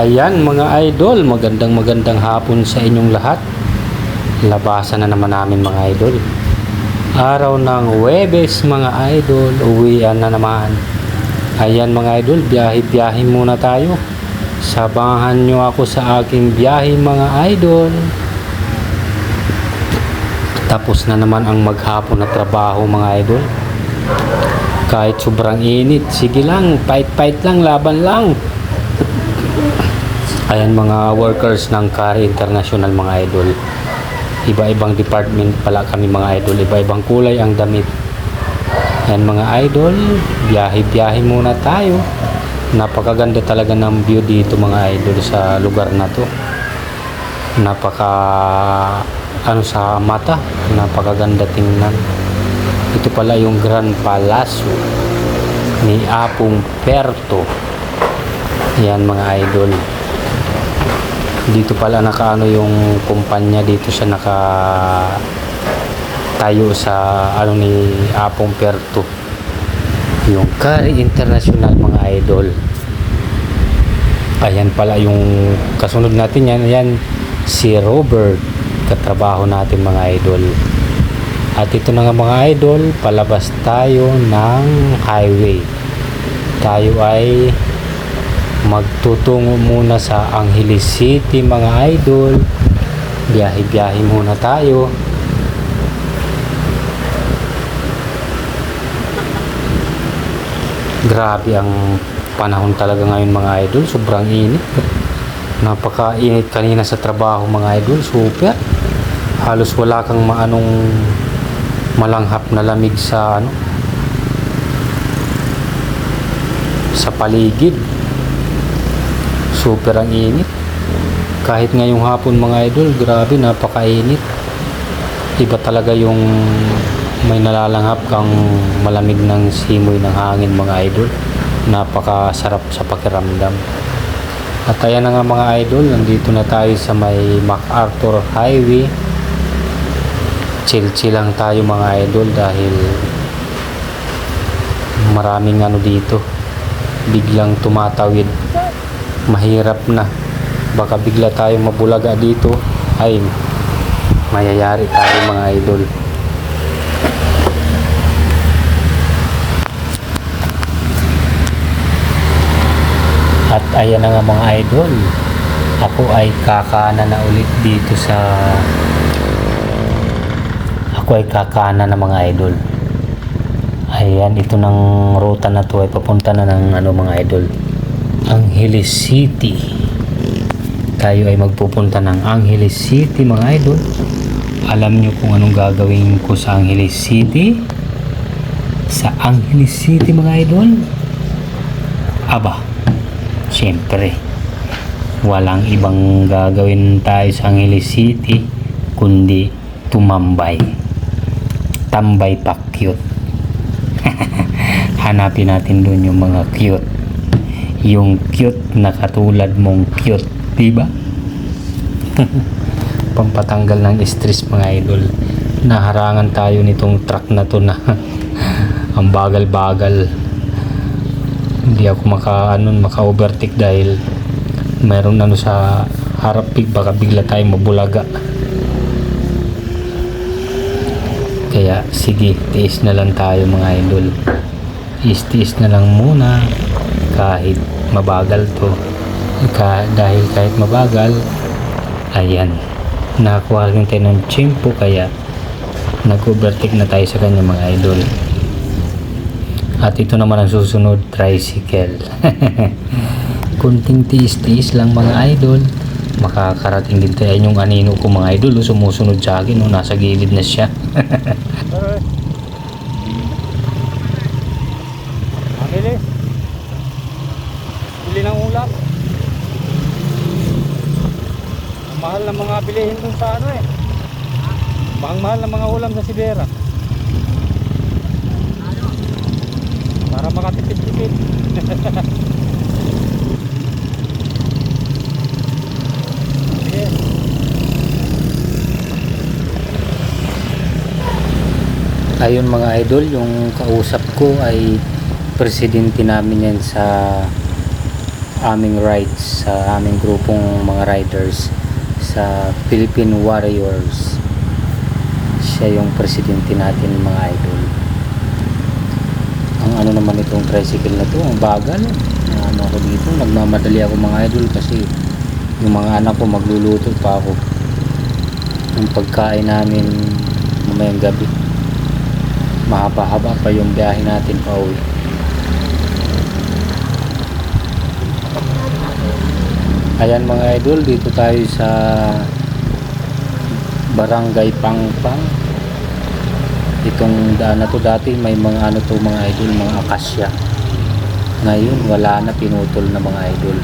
Ayan mga idol, magandang magandang hapon sa inyong lahat. Labasan na naman namin mga idol. Araw ng Webes mga idol, uwian na naman. Ayan mga idol, biyahe-biyahe muna tayo. Sabahan nyo ako sa aking biyahe mga idol. Tapos na naman ang maghapon na trabaho mga idol. Kahit sobrang init, sige lang, fight-fight lang, laban lang. Ayan mga workers ng Kari International mga idol. Iba-ibang department pala kami mga idol. Iba-ibang kulay ang damit. Ayan mga idol, biyahe-biyahe muna tayo. Napakaganda talaga ng view dito mga idol sa lugar na to. Napaka ano sa mata, napakaganda tingnan. Ito pala yung Grand Palace ni Apong Perto. Yan mga idol dito pala nakaano yung kumpanya dito siya naka tayo sa ano ni Apong Perto. Yung Kari International mga idol. Ayan pala yung kasunod natin yan. Yan si Robert katrabaho natin mga idol. At ito na nga mga idol palabas tayo ng highway. Tayo ay magtutungo muna sa Angeles City mga idol. Biyahe-biyahe muna tayo. Grabe ang panahon talaga ngayon mga idol. Sobrang init. Napaka-init kanina sa trabaho mga idol. Super. Halos wala kang maanong malanghap na lamig sa ano sa paligid super ang init. Kahit ngayong hapon mga idol grabe napakainit. Iba talaga yung may nalalanghap kang malamig ng simoy ng hangin mga idol. Napakasarap sa pakiramdam. At ayan na nga mga idol nandito na tayo sa may MacArthur Highway. Chill chill lang tayo mga idol dahil maraming ano dito. Biglang tumatawid mahirap na. Baka bigla tayong mabulaga dito. Ay mayayari tayo mga idol. At ayan na nga mga idol. Ako ay kakana na ulit dito sa ako ay kakana na mga idol. Ayan ito ng ruta na to. Ay papunta na ng ano mga idol Angeles City. Tayo ay magpupunta ng Angeles City mga idol. Alam nyo kung anong gagawin ko sa Angeles City? Sa Angeles City mga idol? Aba syempre. Walang ibang gagawin tayo sa Angeles City kundi tumambay. Tambay pa cute. Hanapin natin doon yung mga cute yung cute na katulad mong cute di ba? Pampatanggal ng stress mga idol. Naharangan tayo nitong truck na to na ang bagal-bagal. Hindi ako maka ano, maka overtake dahil mayroon ano sa harap big baka bigla tayo mabulaga. Kaya sige tiis na lang tayo mga idol. Tiis-tiis na lang muna kahit mabagal to. Ka, dahil kahit mabagal ayan. Nakakuha rin tayo ng tiyempo kaya nag-overtake na tayo sa kanya mga idol. At ito naman ang susunod tricycle. Kunting tiis-tiis lang mga idol. Makakarating din tayo. Yung anino ko mga idol. Sumusunod sa akin oh, nasa gilid na siya Bilis. Bili ng ulam. Ang mahal ng mga bilihin dun sa ano eh. Ang mahal ng mga ulam sa Sibera. Para makatipid-tipid. Ayun mga idol yung kausap ko ay presidente namin yan sa aming rides sa aming grupong mga riders sa Philippine Warriors. Siya yung presidente natin mga idol. Ang ano naman itong tricycle na to, ang bagal. Ano ako dito, nagmamadali ako mga idol kasi yung mga anak ko magluluto pa ako. Yung pagkain namin mamayang gabi. Mahaba-haba pa yung biyahe natin pa uwi. Ayan mga idol, dito tayo sa Barangay Pangpang. Itong daan na to dati may mga ano to mga idol, mga akasya. Ngayon wala na pinutol na mga idol.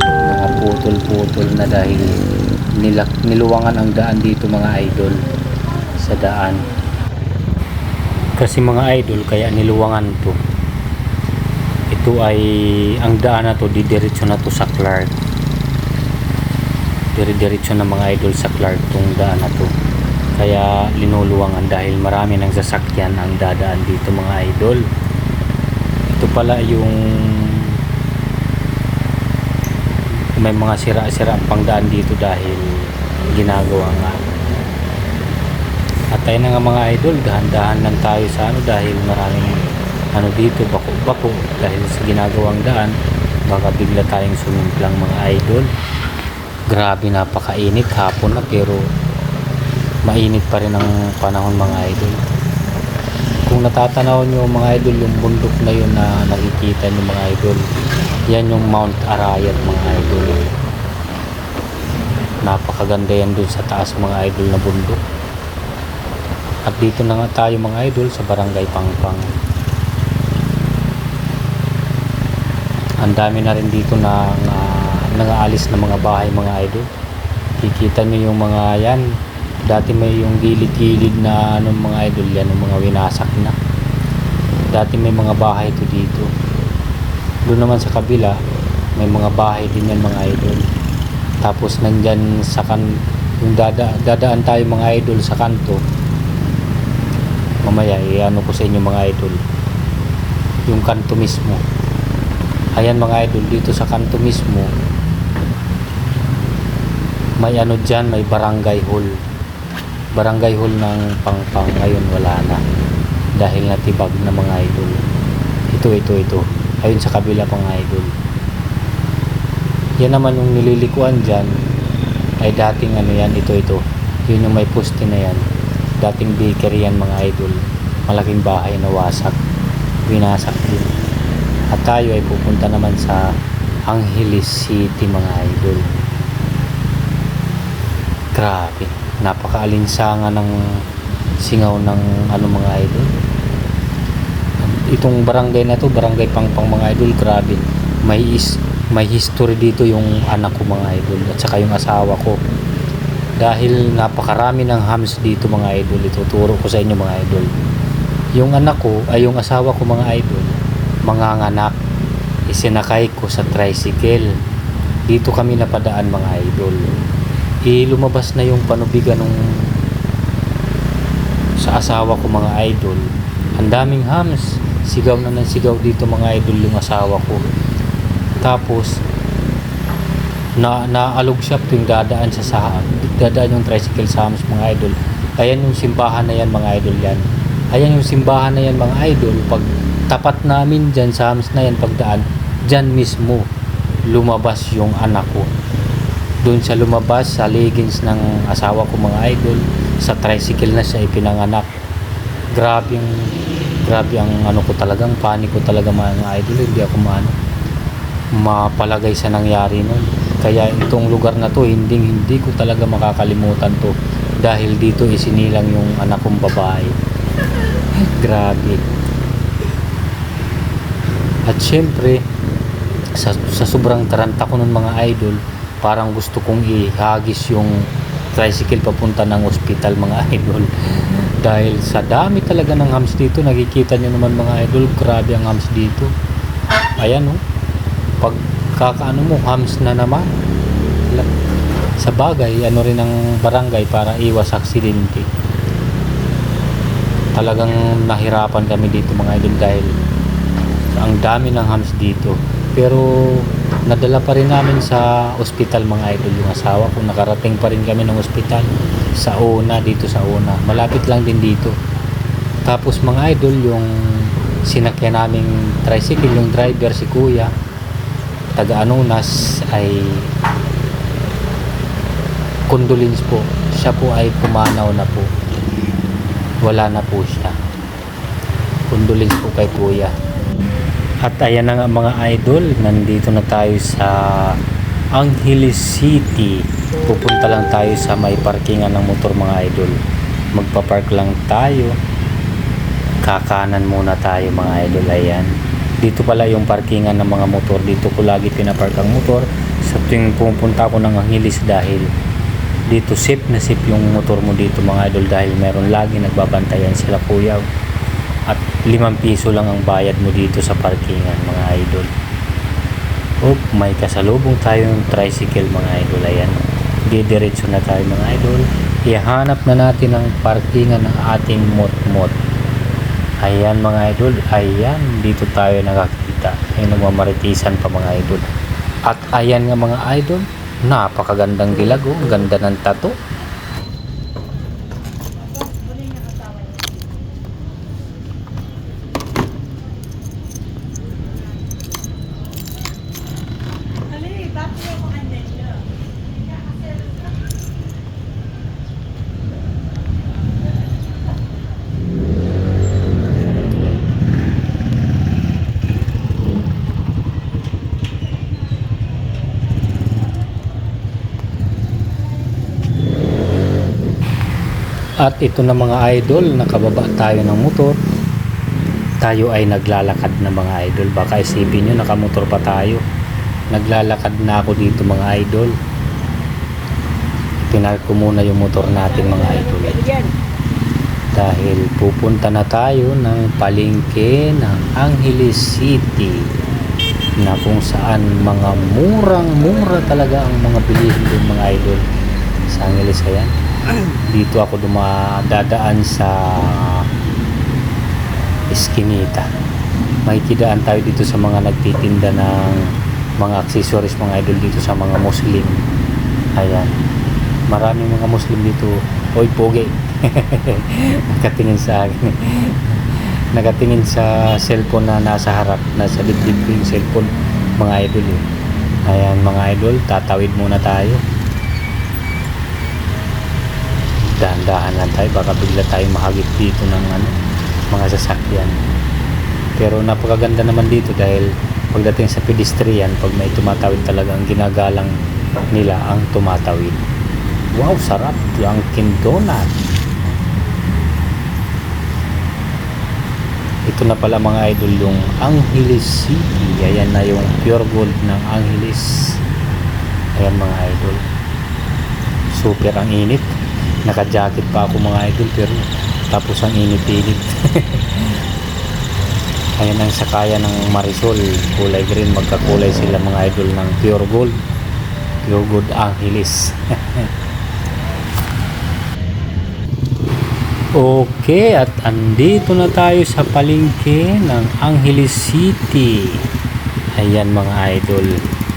Mga putol-putol na dahil nilak niluwangan ang daan dito mga idol sa daan. Kasi mga idol kaya niluwangan to. Ito ay ang daan na to didiretso na to sa Clark dire-diretso ng mga idol sa Clark tong daan na to. Kaya linuluwangan dahil marami ng sasakyan ang dadaan dito mga idol. Ito pala yung may mga sira-sira pang daan dito dahil ginagawa nga. At tayo na nga mga idol dahan-dahan lang tayo sa ano dahil maraming ano dito bako-bako dahil sa ginagawang daan. Baka bigla tayong sumimplang mga idol grabe napakainit. Hapon na pero mainit pa rin ang panahon mga idol. Kung natatanaw nyo mga idol yung bundok na yun na nakikita nyo mga idol yan yung Mount Arayat mga idol. Napakaganda yan dun sa taas mga idol na bundok. At dito na nga tayo mga idol sa barangay Pangpang. Ang dami na rin dito na uh, nangaalis na mga bahay mga idol. Kikita nyo yung mga yan. Dati may yung gilid-gilid na ano mga idol yan yung mga winasak na. Dati may mga bahay to dito. Doon naman sa kabila may mga bahay din yan mga idol. Tapos nandyan sa kan yung dada, dadaan tayo mga idol sa kanto. Mamaya i-ano ko sa inyo mga idol yung kanto mismo. Ayan mga idol dito sa kanto mismo may ano dyan may barangay hall. Barangay hall ng pangpang. Ngayon wala na. Dahil natibag na mga idol. Ito ito ito. Ayun sa kabila pang idol. Yan naman yung nililikuan dyan. Ay dating ano yan ito ito. Yun yung may poste na yan. Dating bakery yan mga idol. Malaking bahay na wasak winasak din. At tayo ay pupunta naman sa Angeles City mga idol grabe. Napakaalinsangan ng singaw ng ano mga idol. Itong barangay na to barangay pangpang mga idol grabe. May is may history dito yung anak ko mga idol at saka yung asawa ko. Dahil napakarami ng hams dito mga idol ituturo ko sa inyo mga idol. Yung anak ko ay yung asawa ko mga idol manganganak. Isinakay ko sa tricycle. Dito kami napadaan mga idol eh lumabas na yung panubigan nung sa asawa ko mga idol. Ang daming hams. Sigaw na ng sigaw dito mga idol yung asawa ko. Tapos na naalog siya tuwing dadaan sa sa dadaan yung tricycle sa hams mga idol. Ayan yung simbahan na yan mga idol yan. Ayan yung simbahan na yan mga idol. Pag tapat namin dyan sa hams na yan pagdaan dyan mismo lumabas yung anak ko doon sa lumabas sa leggings ng asawa ko mga idol. Sa tricycle na siya ipinanganak. Grabe yung grabe ang ano ko talagang panik ko talaga mga idol. Hindi ako maano mapalagay sa nangyari nun kaya itong lugar na to hindi hindi ko talaga makakalimutan to. Dahil dito isinilang yung anak kong babae. Grabe. At syempre sa, sa sobrang taranta ko nun mga idol parang gusto kong ihagis yung tricycle papunta ng ospital mga idol. Dahil sa dami talaga ng hams dito nakikita nyo naman mga idol grabe ang hams dito. Ayan oh. Pag kakaano mo hams na naman. Sa bagay ano rin ang barangay para iwas aksidente. Talagang nahirapan kami dito mga idol dahil ang dami ng hams dito. Pero nadala pa rin namin sa ospital mga idol yung asawa ko. Nakarating pa rin kami ng ospital sa una dito sa una. Malapit lang din dito. Tapos mga idol yung sinakyan naming tricycle yung driver si kuya taga Anunas ay condolence po. Siya po ay pumanaw na po. Wala na po siya. Condolence po kay kuya at ayan na nga mga idol nandito na tayo sa Angeles City. Pupunta lang tayo sa may parkingan ng motor mga idol. Magpapark lang tayo. Kakanan muna tayo mga idol ayan. Dito pala yung parkingan ng mga motor. Dito ko lagi pinapark ang motor. Sa tuwing pupunta ako ng Angeles dahil dito safe na safe yung motor mo dito mga idol dahil meron lagi nagbabantayan sila kuya at limang piso lang ang bayad mo dito sa parkingan mga idol. Oh may kasalubong tayong tricycle mga idol. Ayan. Didiretso na tayo mga idol. Ihanap na natin ang parkingan ng ating mot-mot. Ayan mga idol. Ayan dito tayo nakakita. Ay nagmamaritisan pa mga idol. At ayan nga mga idol. Napakagandang dilag oh. Ganda ng tato At ito na mga idol, nakababa tayo ng motor. Tayo ay naglalakad na mga idol. Baka isipin nyo, nakamotor pa tayo. Naglalakad na ako dito mga idol. Pinark ko muna yung motor natin mga idol. Dahil pupunta na tayo ng palengke ng Angeles City na kung saan mga murang-mura talaga ang mga bilihin doon mga idol sa Angeles ayan dito ako dumadadaan sa Eskinita. May kidaan tayo dito sa mga nagtitinda ng mga accessories mga idol dito sa mga Muslim. Ayan. Maraming mga Muslim dito. Oy pogi. Nakatingin sa akin. Nakatingin sa cellphone na nasa harap nasa dibdib ko yung cellphone. Mga idol eh. ayan mga idol tatawid muna tayo dahan-dahan lang tayo. Baka bigla tayo mahagip dito ng ano, mga sasakyan. Pero napakaganda naman dito dahil pagdating sa pedestrian pag may tumatawid talaga ang ginagalang nila ang tumatawid. Wow sarap. Ang Donut ito na pala mga idol yung Angeles City. Ayan na yung pure gold ng Angeles. Ayan mga idol. Super ang init naka jacket pa ako mga idol pero tapos ang init-init ayan ang sakaya ng Marisol kulay green magkakulay sila mga idol ng pure gold pure gold Angeles Okay, at andito na tayo sa palengke ng Angeles City. Ayan mga idol.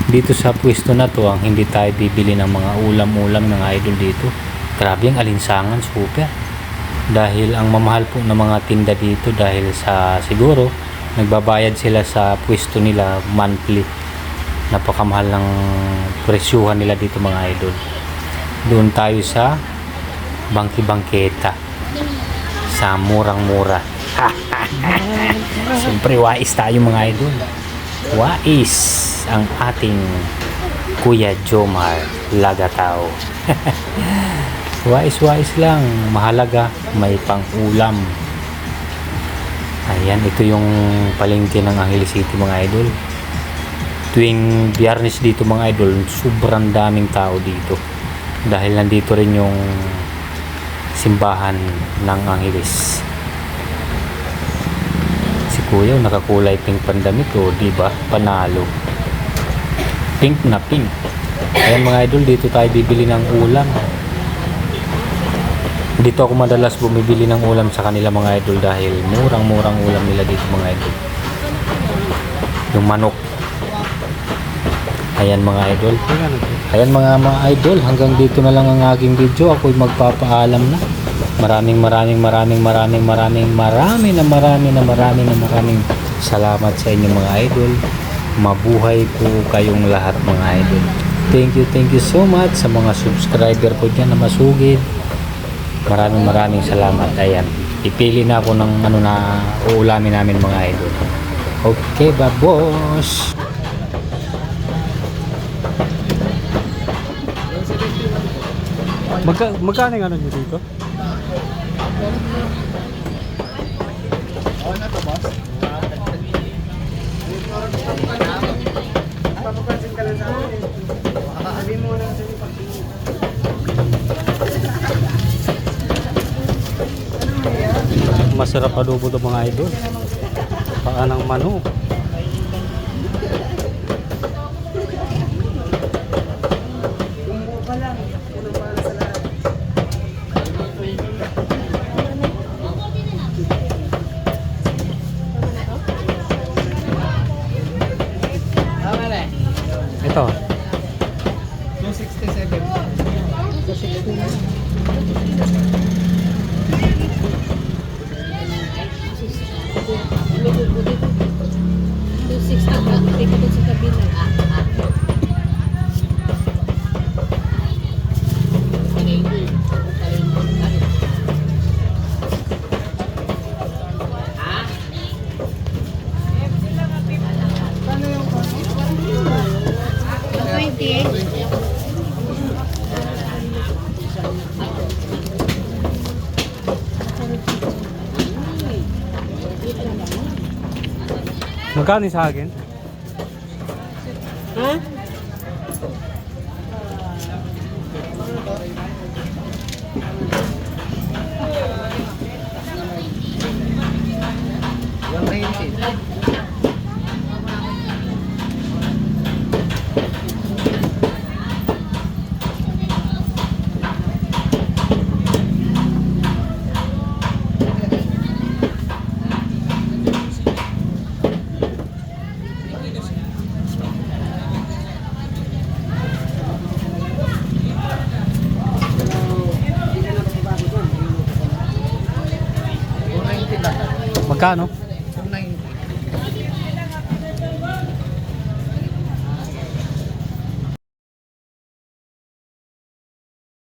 Dito sa pwesto na to, ang hindi tayo bibili ng mga ulam-ulam ng idol dito. Grabe ang alinsangan, super. Dahil ang mamahal po ng mga tinda dito dahil sa siguro nagbabayad sila sa pwesto nila monthly. Napakamahal ng presyuhan nila dito mga idol. Doon tayo sa Bangki Bangketa sa murang-mura. Siyempre, wais tayo mga idol. Wais ang ating Kuya Jomar Lagatao. Wais-wais lang. Mahalaga, may pang-ulam. Ayan, ito yung palengke ng Angeles City mga idol. Tuwing biyernes dito mga idol, sobrang daming tao dito. Dahil nandito rin yung simbahan ng Angeles. Si Kuya nakakulay pink pandamit o di ba? Panalo. Pink na pink. Ayan mga idol, dito tayo bibili ng ulam. Dito ako madalas bumibili ng ulam sa kanila mga idol dahil murang-murang ulam nila dito mga idol. Yung manok. Ayan mga idol. Ayan mga mga idol, hanggang dito na lang ang aking video. Ako'y magpapaalam na. Maraming maraming maraming maraming maraming marami na marami na marami na maraming salamat sa inyo mga idol. Mabuhay po kayong lahat mga idol. Thank you, thank you so much sa mga subscriber ko dyan na masugid. Maraming maraming salamat. Ayan. Ipili na ako ng ano na uulamin namin mga idol. Okay, babos. Magka, magkano yung ano nyo dito? Masarap adobo to mga idol. Paa ng manok. Magkano sa akin? Magkano?